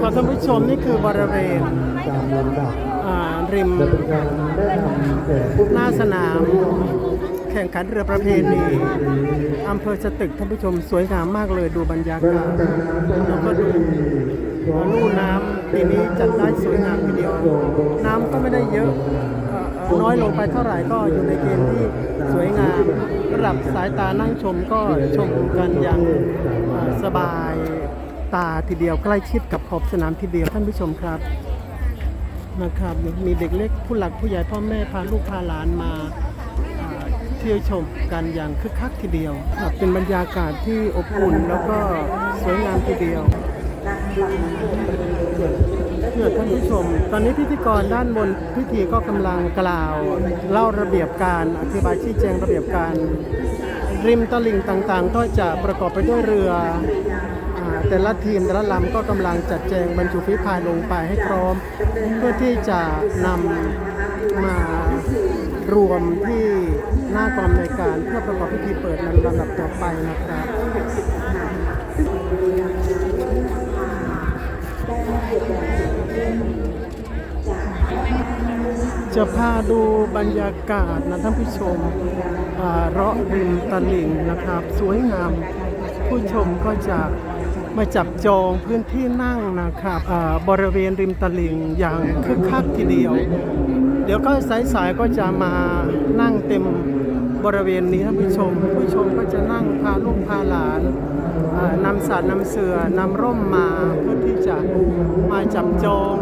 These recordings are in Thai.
ครับท่านผู้ชมนี่คือบริเวณริมหน้าสนาม แข่งขันเรือประเพณีอำเภอสตึกท่านผู้ชมสวยงามมากเลยดูบรรยากาศแล้วก็ดูลู่น้ำปีนี้จัดได้สวยงามทีเดียว น้ำก็ไม่ได้เยอะน้อยลงไปเท่าไหร่ก็อยู่ในเกณฑ์ที่สวยงามระดับสายตานั่งชมก็ชมกันอย่างสบาย ตาทีเดียวใกล้ชิดกับขอบสนามทีเดียวท่านผู้ชมครับนะครับ มีเด็กเล็กผู้หลักผู้ใหญ่พ่อแม่พาลูกพาหลานมาเที่ยวชมกันอย่างคึกคักทีเดียวครับเป็นบรรยากาศที่อบอุ่นแล้วก็สวยงามทีเดียวเพื่อท่านผู้ชม ตอนนี้พิธีกรด้านบนพิธีก็กำลังกล่าวเล่าระเบียบการอธิบายชี้แจงระเบียบการ ริมตลิ่งต่างๆ ก็จะประกอบไปด้วยเรือ แต่ละทีมแต่ละลำก็กำลังจัดแจงบรรจุฝีพายลงไปให้พร้อม เพื่อที่จะนำมารวมที่หน้ากองในการเพื่อประกอบพิธีเปิดในลำดับต่อไปนะครับจะพาดูบรรยากาศนะท่านผู้ชมเราะริมตลิ่งนะครับ สวยงาม ผู้ชมก็จะ มาจับจองพื้นที่นั่งนะครับบริเวณริมตลิ่งอย่างคึกคักทีเดียว เดี๋ยวก็สายๆก็จะมานั่งเต็มบริเวณนี้ท่านผู้ชม ผู้ชมก็จะนั่งพาลูกพาหลานนำสัตว์นำเสือนำร่มมาเพื่อที่จะมาจับจอง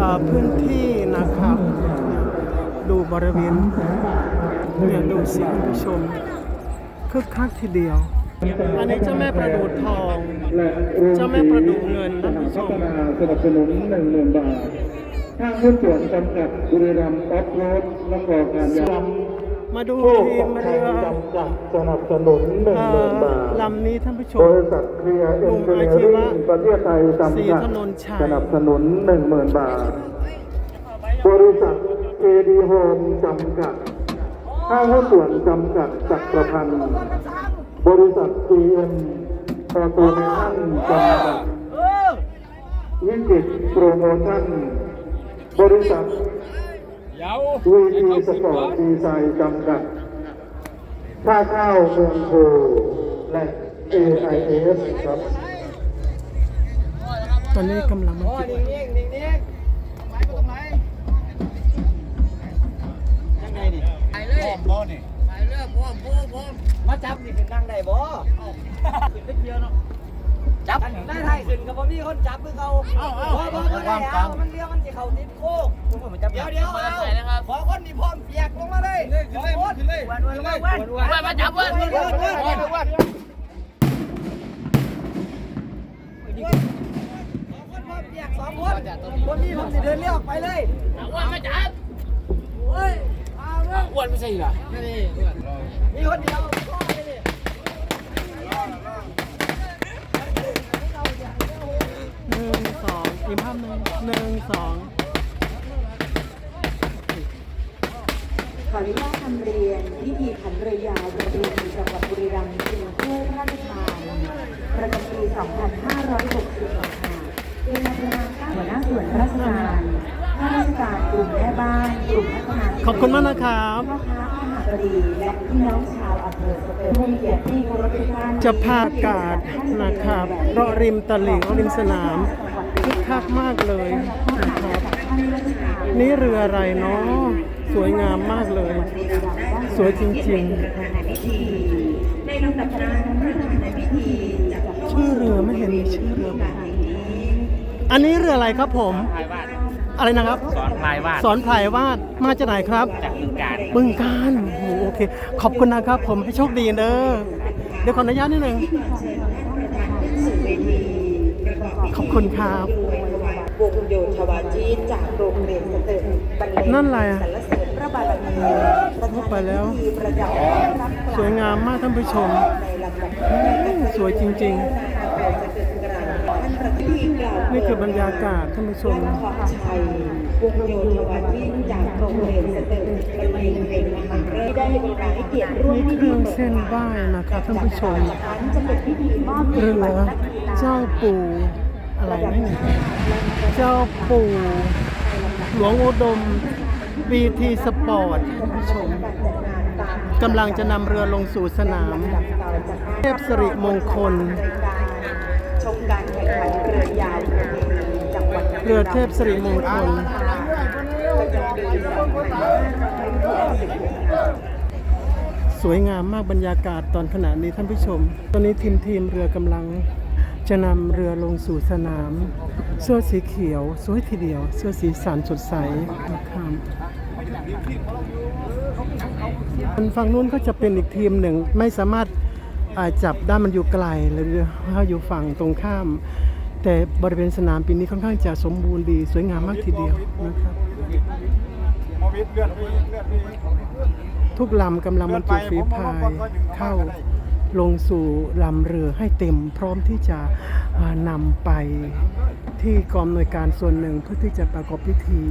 อพื้นที่นะครับ ดูบริเวณเนี่ยดูสิคุณผู้ชมคึกคักทีเดียว อันนี้เจ้าแม่ประดูทองและเจ้าแม่ประดูเงินท่านผู้ชมพัฒนาสนับสนุนหนึ่งหมื่นบาททางหุ้นส่วนจำกัดบุรีรัมย์ออฟโรดและก่อการยางมาดูทีมกครเรือจำกัดสนับสนุนหนึ่งหมื่นบาทลำนี้ท่านผู้ชมบริษัทเคลียร์เอ็นจิเนียอริ่งประเทศไทยจำกัดสนับสนุนหนึ่งหมื่นบาท บริษัทเอดีโฮมจำกัดห้างหุ้นส่วนจำกัดจักรพันธ์ บริษัทซีเอ็มออโตเมชั่นจำกัดวิจิตรโปรโมชั่น บริษัทวีทีสปอร์ตดีไซน์จำกัดท่าข้าวเมืองโพและ AIS ครับ ตอนนี้กำลังมาจุดไปเลยบ่นี่ไปเลยพ่อพ่อพ่อมาจับนี่ขึ้นนั่งได้บ่ขึ้นไปเที่ยวเนาะจับได้ไทยขึ้นกับบ่มีคนจับคือเขาเอาเอาบ่บ่บ่ได้เอามันเลี้ยวมันสิเข้าติดโคกเดี๋ยวเดี๋ยวเอาขอคนนี่พร้อมเปียกลงมาเลยขึ้นเลยขึ้นเลยวันวันวันวันมาจับวันวันวันวันสองคนคนนี้ผมจะเดินเลี้ยวออกไปเลยวันมาจับเฮ้ยมาเว้ย อ้วนไม่ใช่เหรอมีคนเดียวพ่อเลยดิหนึ่งสองอีกภาพหนึ่งหนึ่งสองขออนุญาตนำเรียนพิธีขันเรือยาวประเพณีจังหวัดบุรีรัมย์ชิงถ้วยพระราชทานประจำปี 2566ค่ะเป็นนายประธานหัวหน้าส่วนราชการ ข้าราชการกลุ่มแม่บ้านกลุ่มพัฒนาขอบคุณมากนะครับพ่อค้าข้าหาบดีและพี่น้องชาวอำเภอสตึกผู้มีเกียรติที่เคารพทุกท่านจะพาอากาศนะครับเราะริมตลิ่งเราะริมสนามคึกคักมากเลยนะครับนี่เรืออะไรเนาะสวยงามมากเลย สวยจริงในลำดับการพระราชทานในพิธีจะๆชื่อเรือไม่เห็นมีชื่อเรือบอกอันนี้เรืออะไรครับผม อะไรนะครับ สอนพลายวาดสอนไพรวาดมาจากไหนครับ จากบึงการบึงการโอ้โหโอเค ขอบคุณนะครับ ผมให้โชคดีเด้อเดี๋ยวขออนุญาตนิดหนึ่งขอบคุณครับวงโยธวาจีนจากโรงเรียนสตึกบรรเลงนั่นอะไรอะสรรเสริญพระบารมีประธานไปแล้วพิธีประจำรับกล่วสวยงามมากท่านผู้ชมในลำดับแรกสวยจริงๆท่าน ประธานพิธีกล่าวนี่คือบรรยากาศท่านผู้ชมขอชัยวงโยธวาจีนจากโรงเรียนสตึกบรรเลงเพลงมหาฤกษ์ได้มีโอกาสให้เกียรติร่วมนี่พิเครื่องเส้นไหว้นะครับท่านผู้ชมเรือเจ้าปู่อะไรอะไรนะเนี่เจ้าปู่หลวงอุดม BT Sport ท่านผู้ชมกำลังจะนำเรือลงสู่สนาม เทพสิริมงคล เรือเทพสิริมงคลสวยงามมากบรรยากาศตอนขณะนี้ท่านผู้ชม ตอนนี้ทีมทีมเรือกำลังจะนำเรือลงสู่สนาม เสื้อสีเขียว สวยทีเดียว เสื้อสีสันสดใสนะครับฝั่งนู้นก็จะเป็นอีกทีมหนึ่งไม่สามารถ จับได้มันอยู่ไกลเลยเรือเขาอยู่ฝั่งตรงข้าม แต่บริเวณสนามปีนี้ค่อนข้างจะสมบูรณ์ดีสวยงามมากทีเดียวนะครับทุกลำกำลังบรรจุฝีพายเข้าลงสู่ลำเรือให้เต็มพร้อมที่จะนำไปที่กองหน่วยการส่วนหนึ่งเพื่อที่จะประกอบพิธี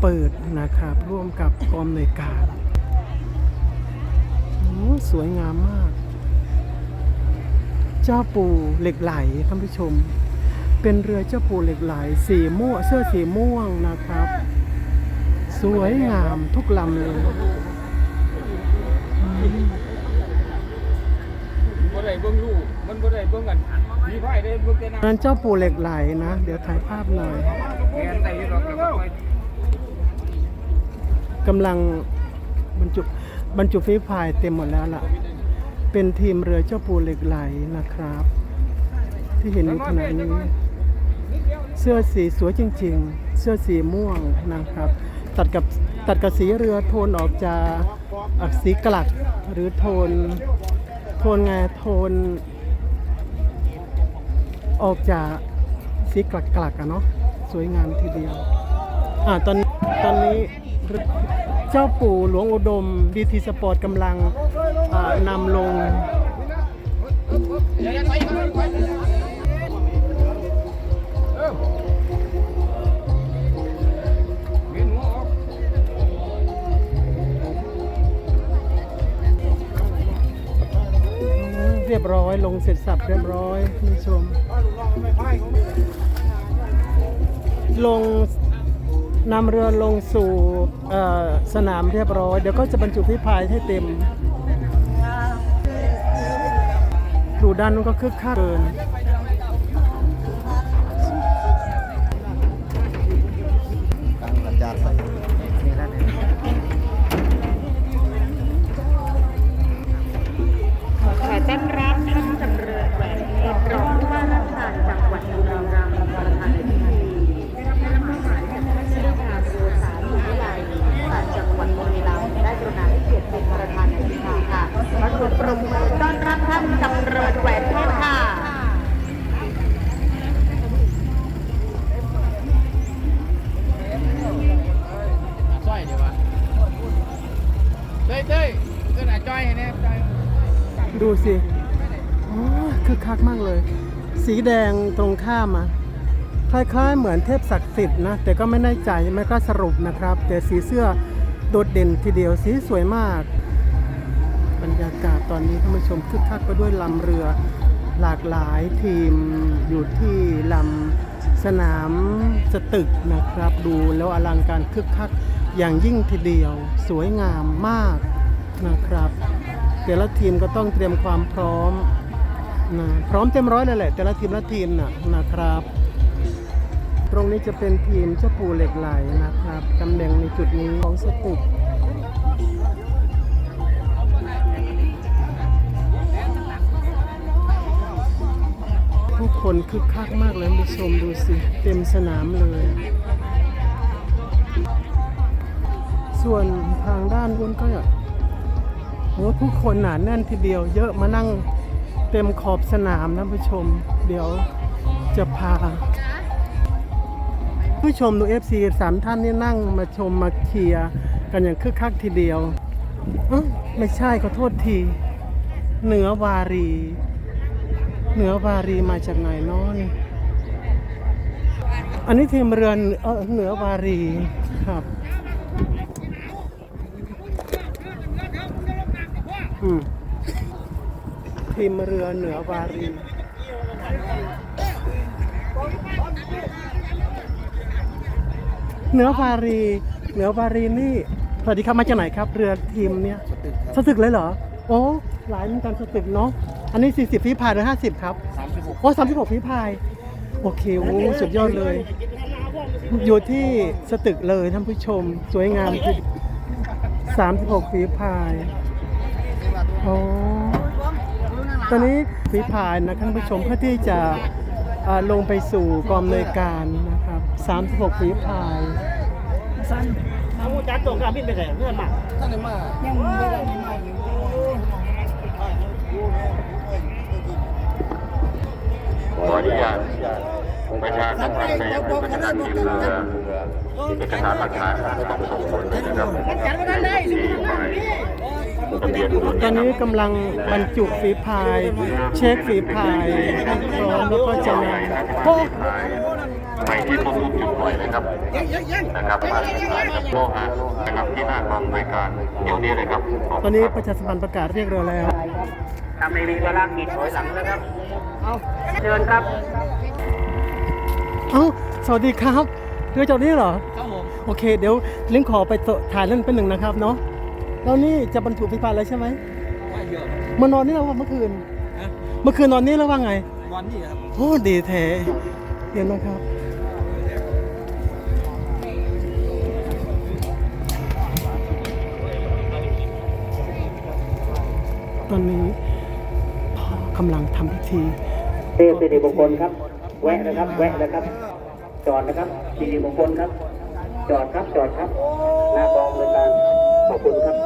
เปิดนะครับร่วมกับกองหน่วยการ สวยงามมาก เจ้าปู่เหล็กไหลท่านผู้ชม เป็นเรือเจ้าปู่เหล็กไหล สีม่วงเสื้อสีม่วงนะครับ สวยงามทุกลำเลยบ่ได้เบิ่งลูกมันบ่ได้เบิ่งกันมีไผได้เบิ่งแต่น้นั้นเจ้าปู่เหล็กไหลนะ เดี๋ยวถ่ายภาพหน่อยำแม่นได้อยู่ดอกแล้วก็ค่อยกำลังบรรจุ บรรจุฝีพายเต็มหมดแล้วล่ะ เป็นทีมเรือเจ้าปูเหล็กไหลนะครับ ที่เห็นอยู่ขณะนี้ เสื้อสีสวยจริง ๆ เสื้อสีม่วงนะครับ ตัดกับตัดกับสีเรือโทนออกจะออกสีกลักหรือโทน โทนไงโทน ออกจากสีกลักกลักๆอะเนาะสวยงามทีเดียว อ่าตอนตอนนี้ เจ้าปู่หลวงอุดมบีทีสปอร์ตกำลังนำลงเวียนหัวออกเรียบร้อยลงเสร็จสับเรียบร้อยคุณผู้ชมลง นำเรือลงสู่สนามเรียบร้อย เดี๋ยวก็จะบรรจุพิพายให้เต็ม ดูด้านนู้นก็คึกคักเกิน ขอเสียงปรบมือต้อนรับท่านจำเริญแหวนเพชรค่ะซอยเดี๋ยววะเต้ยเต้ยเต้ยหน้าจ้อยให้แน่จ้อยดูสิอ้ยคึกคักมากเลย สีแดงตรงข้ามอะคล้ายๆเหมือนเทพศักดิ์สิทธิ์นะ แต่ก็ไม่แน่ใจไม่กล้าสรุปนะครับ แต่สีเสื้อโดดเด่นทีเดียวสีสวยมาก บรรยากาศตอนนี้ท่านผู้ชมคึกคักไปด้วยลำเรือหลากหลายทีมอยู่ที่ลำสนามสตึกนะครับ ดูแล้วอลังการคึกคักอย่างยิ่งทีเดียวสวยงามมากนะครับ แต่ละทีมก็ต้องเตรียมความพร้อมนะพร้อมเต็มร้อยเลยแหละ แต่ละทีมละทีมนะนะครับ ตรงนี้จะเป็นทีมเจ้าปูเหล็กไหลนะครับตำแหน่งในจุดนี้ของสตึก คนคึกคักมากเลยท่านผู้ชมดูสิ เต็มสนามเลย ส่วนทางด้านบนก็โหผู้คนหนาแน่นทีเดียว เยอะมานั่งเต็มขอบสนามนะผู้ชม เดี๋ยวจะพา ผู้ชมดู FC สามท่านนี่นั่งมาชมมาเชียร์กันอย่างคึกคักทีเดียวไม่ใช่ขอโทษที เหนือวารี เหนือวารีมาจากไหนน้อนี่อันนี้ทีมเรือนเออเหนือวารีครับทีมเรือเหนือวารีเหนือวารีเหนือวารีนี่สวัสดีครับมาจากไหนครับ เรือทีมเนี่ยสตึกเลยเหรอ โอ้หลายเหมือนกันสตึกเนาะ อันนี้ 40ฝีพายหรือ 50 ครับ36โอ้36ฝีพาย โอเคโอ้สุดยอดเลย อยู่ที่สตึกเลยท่านผู้ชม สวยงามที่36ฝีพายโอ้ตอนนี้ฝีพายนะท่านผู้ชมเพื่อที่จะอ่าลงไปสู่กองอำนวยการนะครับ36ฝีพายข เรือเอกสารหลักฐานของสองคนนะครับที่หมายทะเบียนรถตอนนี้กำลังบรรจุฝีพาย เช็คฝีพายให้พร้อมแล้วก็จะนำโอ้ไปที่ตรงจุดปล่อยเลยครับนะครับมาสายกับโลหะนะครับที่หน้ากองบริการเดี๋ยวนี้เลยครับ ตอนนี้ประชาสัมพันธ์ประกาศเรียกเรือแล้วทำในมีเวลากีดถอยหลังนะครับ เอาเชิญครับ เอ้า สวัสดีครับเรือจอดนี่เหรอ ครับผม โอเค เดี๋ยวลิงขอไปถ่ายเล่นเป็นหนึ่งนะครับเนาะ แล้วนี่จะบรรจุฝีพายแล้วใช่ไหมไม่เยอะมานอนนี่แล้วว่าเมื่อคืน เมื่อคืนนอนนี่แล้วว่าไงวันนี้ครับโอ้ดีแท้เดี๋ยวนะครับตอนนี้พ่อกำลังทำพิธีเทพสิริมงคลครับ แวะนะครับ แวะนะครับ จอดนะครับสิริมงคลครับ จอดครับจอดครับ หน้ากองบริการขอบคุณครับ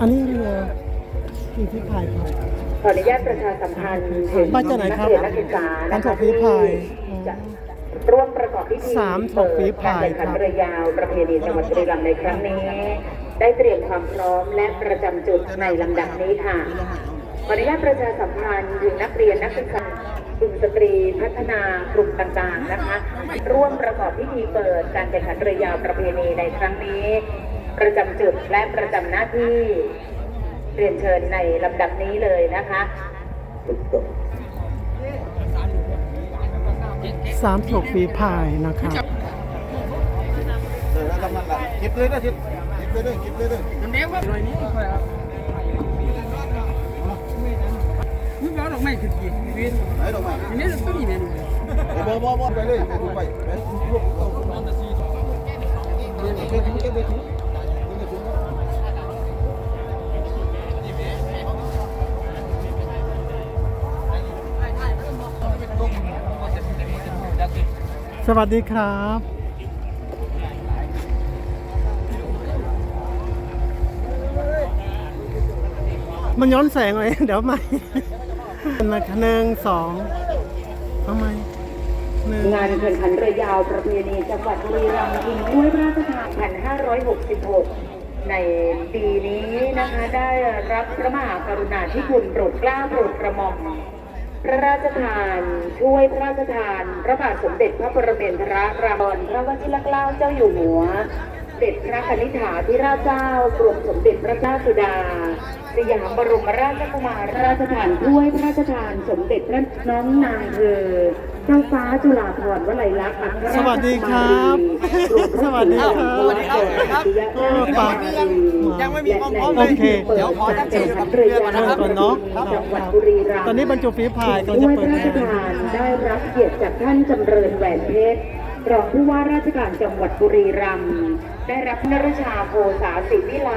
อันนี้ เรือกี่ที่พายครับขออนุญาตประชาสัมพันธ์ถึงมาจากไหนนัครับเรียนนักศึกษาการนะถคะกฝีพายที่จะร่วมประกอบพิธีสามถกฝีพายเปิดการแข่งขันเรือยาวประเพณีจังหวัดบุรีรัมย์ในครั้งนี้ ได้เตรียมความพร้อมและประจำจุดในลำดับนี้ค่ะขออนุญาตประชาสัมพันธ์ถึงนักเรียนนักศึกษากลุ่มสตรีพัฒนากลุ่มต่างๆนะคะ ร่วมประกอบพิธีเปิดการแข่งขันเรือยาวประเพณีในครั้งนี้ ประจำจุดและประจำหน้าที่ เรียนเชิญในลำดับนี้เลยนะคะสามถกฝีพายนะครับมันเด็กว่าเลยนี้ค่อยครับมึงเอาดอกไม้ขึ้นกี่เวียนไหนดอกไม้อันนี้ต้องมีเมนูบ่บ่บ่ไปเลยไปไป สวัสดีครับมันย้อนแสงเลยเดี๋ยวใหม่หนึ่งสองเอาใหม่งานแข่งขันเรือยาวประเพณีจังหวัดบุรีรัมย์ชิงถ้วยพระราชทาน1566 ในปีนี้นะคะได้รับพระมหากรุณาธิคุณโปรดเกล้าโปรดกระหม่อม พระราชทาน ช่วยพระราชทาน พระบาทสมเด็จพระปรมินทรรามนพระวชิรเกล้าเจ้าอยู่หัวเด็จพระคณิษฐาธิราชเจ้ากรมสมเด็จพระเจ้าสุดา สยามบรมราชกุมารราชทานถ้วยพระราชทาน สมเด็จพระน้องนางเธอ เจ้าฟ้าจุฬาภรณ์วลัยลักษณ์อัครราชสวัสดีครับสวัสดีครับ สวัสดีครับเออฝากยังไม่มีความพร้อมเลโอยเค เดี๋ยวขอจัดการเรือเริ่มก่อนเนาะจังหวัดบุรีรัมย์ตอนนี้บรรจุฝีพายกำลังจะด้วยเปิพดระราชงานทานได้รับเกียรติจากท่านจำเริญแหวนเพชรรองผู้ว่าราชการจังหวัดบุรีรัมย์ได้รับนรชาโพสาสิวิไล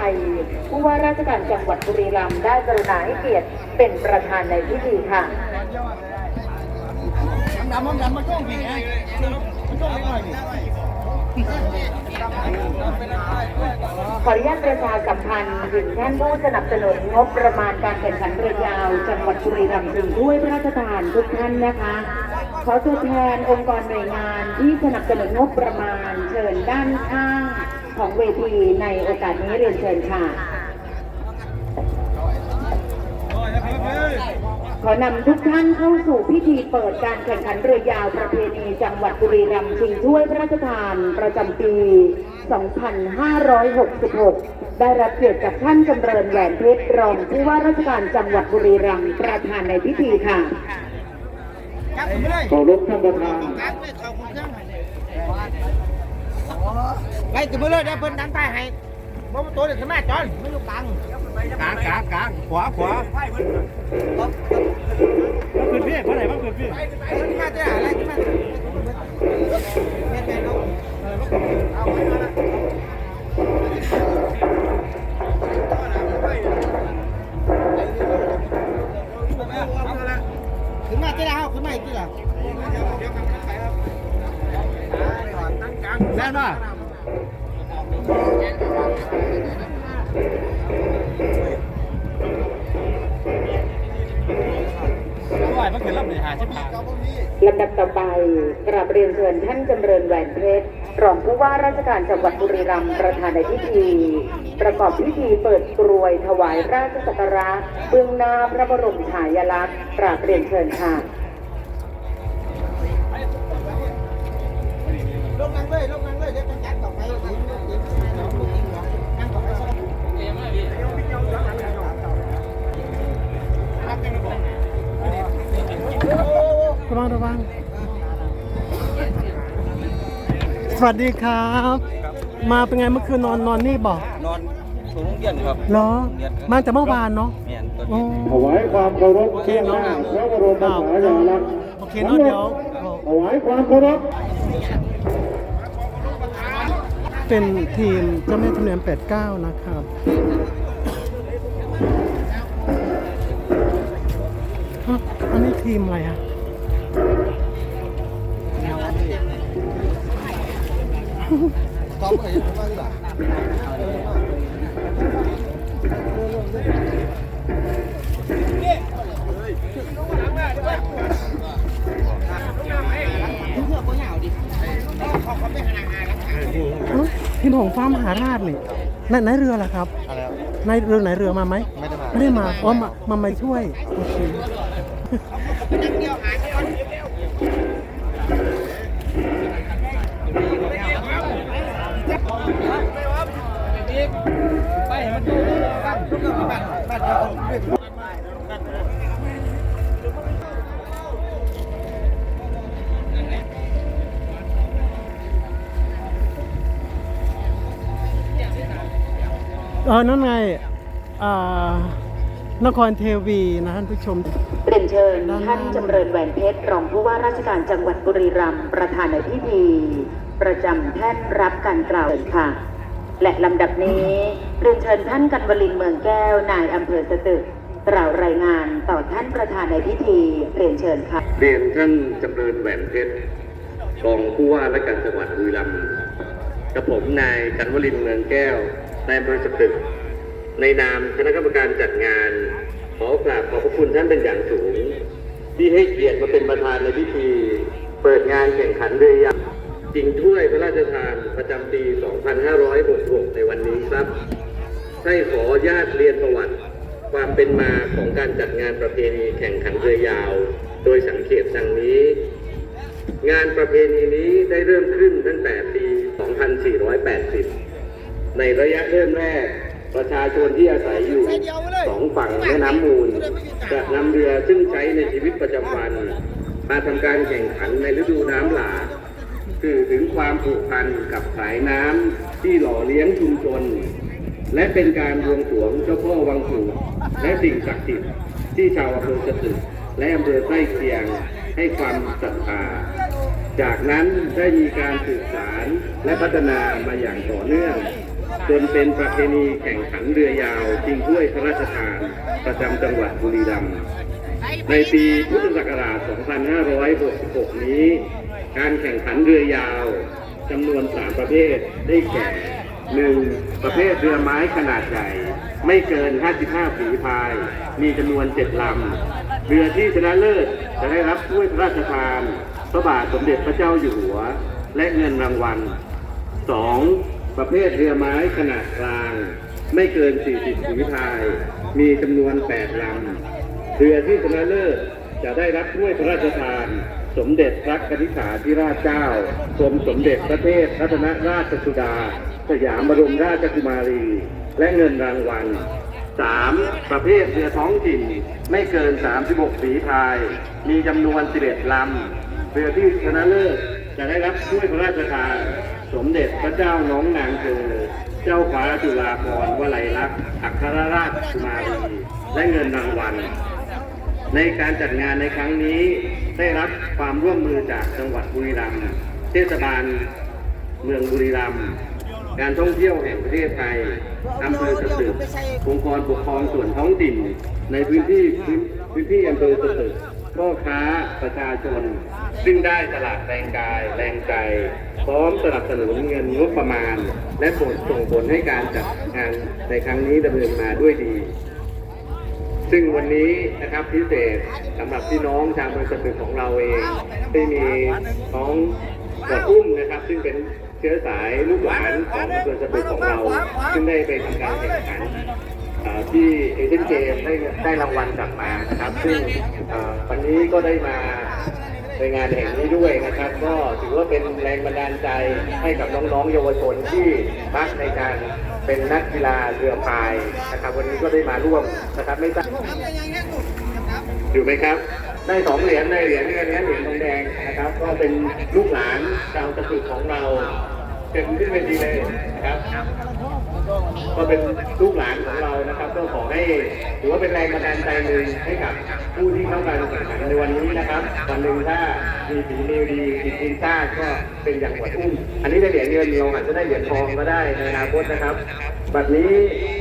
ผู้ว่าราชการจังหวัดบุรีรัมย์ได้กรุณาให้เกียรติเป็นประธานในพิธีค่ะ ดำมดำมาช่วงผีไงมาช่วงนี้หน่อยดิขออนุญาตประชาสัมพันธ์ถึงท่านผู้สนับสนุนงบประมาณการแข่งขันเรือยาว จังหวัดบุรีรัมย์ถึงด้วยพระราชทานทุกท่านนะคะ ขอตัวแทนองค์กรหน่วยงานที่สนับสนุนงบประมาณเชิญด้านข้างของเวทีในโอกาสนี้เรียนเชิญค่ะ โอ้ยนะครับเฮ้ยขอนำทุกท่านเข้าสู่พิธีเปิดการแข่งขันเรือยาวประเพณีจังหวัดบุรีรัมย์ชิงถ้วยพระราชทานประจำปี 2566 ได้รับเกียรติจากท่านจำเริญแหวนเพชรรองผู้ว่าราชการจังหวัดบุรีรัมย์ประธานในพิธีค่ะเคารพท่านประธานไล่ตัวมือเลยเดี๋ยวเพิ่นดันไปให้บ่มันตัวเด็กขึ้นมาจอนไม่อยู่กลาง กลางกลางกลางขวาขวาขึ้นพี่คนไหนบ้างขึ้นพี่ เรียนเชิญท่านจำเริญแหวนเพชรรองผู้ว่าราชการจังหวัดบุรีรัมย์ประธานในพิธี ประกอบพิธีเปิดกรวยถวายราชสักการะเบื้องหน้าพระบรมฉายาลักษณ์กราบเรียนเชิญค่ะลงนั่งเลยลงนั่งเลยเดี๋ยวเป็นจัดต่อไปเดี๋ยวเดี๋ยวเดี๋ยวเดี๋ยวผู้หญิงเหรต่อไปสักระวังระวัง สวัสดีครับ มาเป็นไงเมื่อคืนนอนนอนนี่บอกนอนสูงเย็นครับเหรอ มาแต่เมื่อวานเนาะเมียนตัวโอ้ถวายความเคารพเทียนหน้าพระบรมฉายาลักษณ์โอเคเนาะเดี๋ยวถวายความเคารพเป็นทีมเจ้าแม่ธรรมเนียม89 นะครับฮะอันนี้ทีมอะไรอะ อมอะไรอยู่บ้างล่ะเอ้าทีมของฟ้ามหาราชนี่ในในเรือล่ะครับอะไรครับในเรือไหนเรือมาไหมไม่ได้มา ไม่ได้มาอ๋อมามามาช่วยโอเค เออนั่นไงอ่านครเทวีนะท่านผู้ชม เรียนเชิญท่านจำเริญแหวนเพชรรองผู้ว่าราชการจังหวัดบุรีรัมย์ประธานในพิธี ประจำแท่นรับการกล่าวเชิญค่ะ และลำดับนี้เรียนเชิญท่านกันวลินเมืองแก้วนายอำเภอสตึกกล่าวรายงานต่อท่านประธานในพิธีเรียนเชิญค่ะ เรียนท่านจำเริญแหวนเพชรรองผู้ว่าราชการจังหวัดบุรีรัมย์กับผมนายกันวลินทร์เมืองแก้ว นายอำเภอสตึก ในนามคณะกรรมการจัดงาน ขอกราบขอบพระคุณท่านเป็นอย่างสูง ที่ให้เกียรติมาเป็นประธานในพิธี เปิดงานแข่งขันเรือยาวจริงถ้วยพระราชทานประจำปี 2566 ในวันนี้ครับให้ขอญาตเรียนประวัติ ความเป็นมาของการจัดงานประเพณีแข่งขันเรือยาว โดยสังเกตดังนี้ งานประเพณีนี้ได้เริ่มขึ้นตั้งแต่ปี 2480 ในระยะเริ่มแรก ประชาชนที่อาศัยอยู่สองฝั่งแม่น้ำมูล จะนำเรือซึ่งใช้ในชีวิตประจำวัน มาทำการแข่งขันในฤดูน้ำหลากสื่อถึงความผูกพันกับสายน้ำที่หล่อเลี้ยงชุมชน และเป็นการบวงสรวงเจ้าพ่อวังสูและสิ่งศักดิ์สิทธิ์ที่ชาวอำเภอสตึกและอำเภอใกล้เคียงให้ความศรัทธาจากนั้นได้มีการสืบสารและพัฒนามาอย่างต่อเนื่อง จนเป็นประเพณีแข่งขันเรือยาวชิงถ้วยพระราชทาน ประจำจังหวัดบุรีรัมย์ในปีพุทธศักราช 2566 นี้ การแข่งขันเรือยาวจำนวน 3 ประเภทได้แก่ 1. ประเภทเรือไม้ขนาดใหญ่ ไม่เกิน 55 ฝีพาย มีจำนวน 7 ลำ เรือที่ชนะเลิศจะได้รับถ้วยพระราชทาน พระบาทสมเด็จพระเจ้าอยู่หัว และเงินรางวัล 2. ประเภทเรือไม้ขนาดกลาง ไม่เกิน 40ฝีพาย มีจำนวน 8 ลำ เรือที่ชนะเลิศจะได้รับถ้วยพระราชทาน สมเด็จพระกนิษฐาธิราชเจ้ากรมสมเด็จพระเทพรัตนราชสุดา สยามบรมราชกุมารี และเงินรางวัล 3. ประเภทเรือท้องถิ่นไม่เกิน 36 ฝีพาย มีจำนวน 11 ลำ เรือที่ชนะเลิศจะได้รับถ้วยพระราชทาน สมเด็จพระเจ้าน้องนางเธอ เจ้าฟ้าจุฬาภรณ์วลัยลักษณ์อัครราชกุมารีและเงินรางวัล ในการจัดงานในครั้งนี้ได้รับความร่วมมือจากจังหวัดบุรีรัมย์เทศบาลเมืองบุรีรัมย์การท่องเที่ยวแห่งประเทศไทยอำเภอสตึกองค์กรปกครองส่วนท้องถิ่น ในพื้นที่พื้นที่อำเภอสตึกพ่อค้าประชาชน ซึ่งได้ตลาดแรงกาย แรงใจ พร้อมสนับสนุนเงินงบประมาณ และผลส่งผลให้การจัดงานในครั้งนี้ดำเนินมาด้วยดี ซึ่งวันนี้นะครับพิเศษสำหรับพี่น้องชาวเมืองสตึกของเราเองที่มีน้องกระอุ้มนะครับ ซึ่งเป็นเชื้อสายลูกหลานของเมืองสตึกของเรา ซึ่งได้ไปทำการแข่งขันที่เอเชียนเกมได้ได้รางวัลกลับมานะครับ ซึ่งวันนี้ก็ได้มา ในงานแห่งนี้ด้วยนะครับ ก็ถือว่าเป็นแรงบันดาลใจให้กับน้องๆเยาวชนที่รักในการเป็นนักกีฬาเรือพายนะครับ วันนี้ก็ได้มาร่วมนะครับไม่ทราบอยู่ไหมครับ ได้สองเหรียญได้เหรียญเงินและเหรียญทองแดงนะครับ ก็เป็นลูกหลานชาวตะกุกของเราเต็มขึ้นเวทีเลยนะครับ ก็เป็นลูกหลานของเรานะครับ ก็ขอให้ถือว่าเป็นแรงบันดาลใจหนึ่งให้กับผู้ที่เข้าการแข่งขันในวันนี้นะครับวันหนึ่งถ้ามีฝีมือดีติดทีมชาติก็เป็นอย่างหัวอุ้มอันนี้ได้เหรียญเงินเราอาจจะได้เหรียญทองก็ได้ในอนาคตนะครับบัดนี้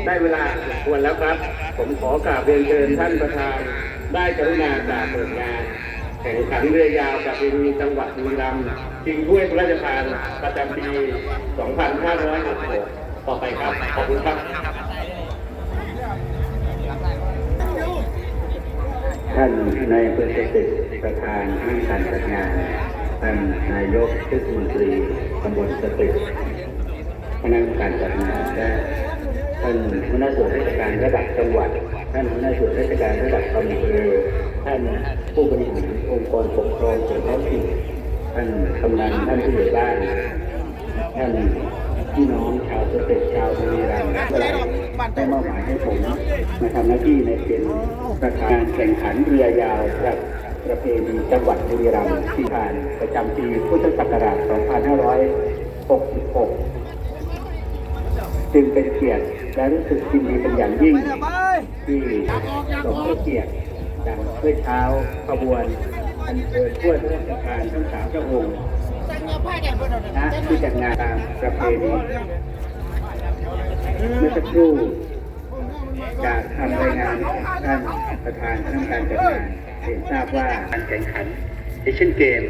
ได้เวลาสมควรแล้วครับ ผมขอกราบเรียนเชิญท่านประธาน ได้กรุณาจากเปิดงานแข่งขันเรือยาวประเพณีจังหวัดบุรีรัมย์ชิงถ้วยพระราชทานประจำปี 2566 ต่อไปครับ ขอบคุณครับท่านนายอำเภอสตึกประธานให้การจัดงานท่านนายกเทศมนตรีตำบลสตึกคณะกรรมการจัดงานและท่านหัวหน้าส่วนราชการระดับจังหวัด ท่านหัวหน้าส่วนราชการระดับอำเภอท่านผู้บริหารองค์กรปกครองส่วนท้องถิ่นท่านกำนันท่านผู้ใหญ่บ้านท่าน พี่น้องชาวสเต็กชาวบุรีรัมย์ได้มอบหมายให้ผมมาทำหน้าที่ในเป็นประธานแข่งขันเรือยาวระดับประเพณีจังหวัดบุรีรัมย์ที่ผ่านประจำปีพุทธศักราช 2566 จึงเป็นเกียรติและรู้สึกยินดีเป็นอย่างยิ่ง ที่สมเกียรติดังเพื่อเช้าขบวนอันเชิญถ้วยพระราชทานทั้งสามพระองค์ นะที่จัดงานตามประเพณีเมื่อสักครู่จากคำรายงานของท่านประธานคณะกรรมการจัดงานเห็นทราบว่าการแข่งขันเอเชียนเกม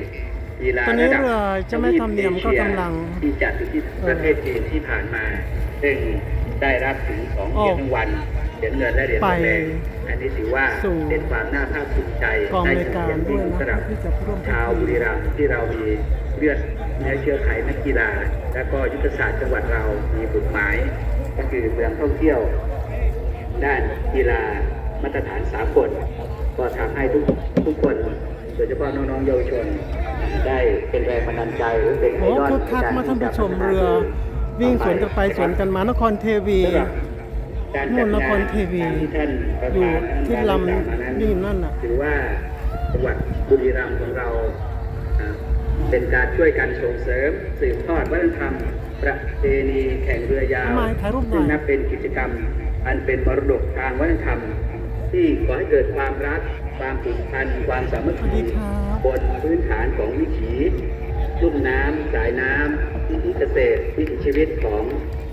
กีฬาระดับเรือเจ้าแม่ธรรมเนียมก็กำลังที่จัดที่ประเทศจีนที่ผ่านมา ซึ่งได้รับถึงสองเหรียญรางวัลเหรียญเงินและเหรียญทองแดงอันนี้ถือว่าเป็นความน่าภาคภูมิใจกองได้รายการเกียรติด้วยนะสำหรับชาวบุรีรัมย์ที่เรามีเลือด เนื้อเชื้อไขนักกีฬา และก็ยุทธศาสตร์จังหวัดเรามีบุตหมาย ก็คือเมืองท่องเที่ยว ด้านกีฬามาตรฐานสากลก็ทำให้ทุกทุกคนโดยเฉพาะน้องๆเยาวชน ได้เป็นแรงบันดาลใจหรือเป็นไอโอ้ดอลคึกคักมาท่านผู้ชมเรือ วิ่งสวนกันไปสวนกันมานครเทวีสำหรับการจัดนู่นนงาครเทวีที่ท่านประอยู่ธานที่ลำได้กล่าวมานี่นั่นน่ะถือว่าจังหวัดบุรีรัมย์ของเราอ่า เป็นการช่วยกันส่งเสริมสืบทอดวัฒนธรรม ประเพณีแข่งเรือยาวทำไมถ่ายรูปหน่อยซึ่งนับเป็นกิจกรรม อันเป็นมรดกทางวัฒนธรรม ที่ก่อให้เกิดความรัก ความผูกพันความสามัคสวัสคีดีครับบนพื้นฐานของวิถีลุ่มน้ำสายน้ำวิถีเกษตรวิถีชีวิตของ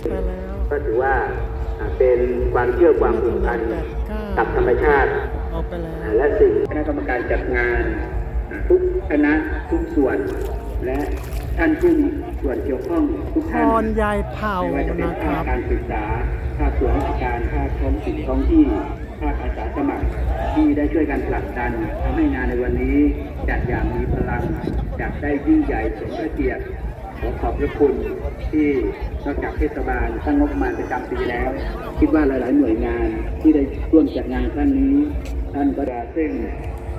ไปแล้วก็ถือว่าอ่าเป็นความเชื่อความผูกพันกับธรรมชาติเอาไปแล้วอ่าและสิ่งคณะกรรมการจัดงานอ่า ทุกคณะทุกส่วน และท่านผู้มีส่วนเกี่ยวข้องทุกพท่านรยายเผาไม่ว่าจะเป็นนะคภารัคบการศึกษาภาคส่วนราชการภาคท้องถิ่นท้องที่ภาคอาสาสมัคร ที่ได้ช่วยกันผลักดันทำให้งานในวันนี้จัดอย่างมีพลังจัดได้ยิ่งใหญ่สมพระเกียรติขอขอบพระคุณที่นอกจากเทศบาลตั้งงบประมาณประจำปีแล้ว คิดว่าหลาย ๆ หน่วยงานที่ได้ร่วมจัดงานครั้งนี้ ท่านก็จะซึ่ง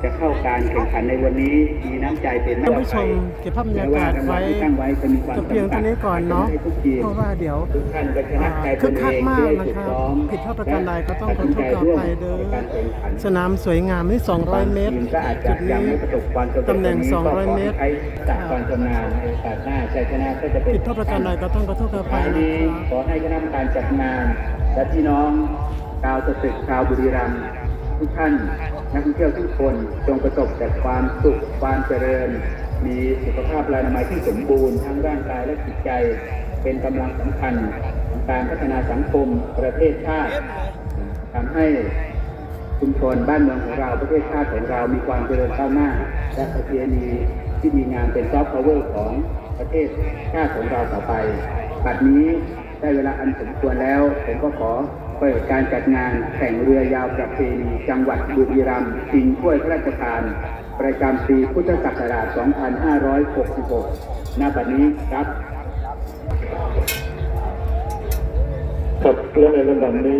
จะเข้าการแข่งขันในวันนี้มีน้ำใจเป็นท่านผู้ชมเก็บภาพบรรยากาศไว้แม้ว่รางวัลที่ตั้งไว้จะมีความแต่เพียงเท่านี้ก่อนเนาะให้ทุกทีมเพราะว่าเดี๋ยวทุกท่านก็ชนะใจคึตกนคักเองมากด้วยนะฝึกครับซ้อมผิดพลาดประการใดก็ต้องขอโทษขออภัยเด้อการแข่งขันสนามสวยงามนี่ 200 เมตรทีมก็อาจจะจุดยังนี้ไม่ประสบความสำเร็จตำแหน่งก็ข200 เมตรให้จากความชำนาญในโอกาสหน้าชัยชนะก็จะเป็นผิดพลาดประการใดก็ต้องขอโทษขออภัท้ายยนะนี้ครับขอให้คณะกรรมการจัดงานและพี่น้องชาวสตึกชาวบุรีรัมย์ ทุกท่านนักท่องเที่ยวทุกคนจงประสบแต่ความสุขความเจริญ มีสุขภาพและนามัยที่สมบูรณ์ทั้งร่างกายและจิตใจ เป็นกำลังสำคัญของการพัฒนาสังคมประเทศชาติทำให้ชุมชนบ้านเมืองของเราประเทศชาติของเรามีความเจริญก้าวหน้า และประเพณีที่ดีงามเป็นซอฟต์พาวเวอร์ของประเทศชาติของเราต่อไป บัดนี้ได้เวลาอันสมควรแล้วผมก็ขอ เปิดการจัดงานแข่งเรือยาวประเพณีจังหวัดบุรีรัมย์ชิงถ้วยพระราชทาน ประจำปีพุทธศักราช 2566 ณ บัดนี้ครับ ครับและในลำดับนี้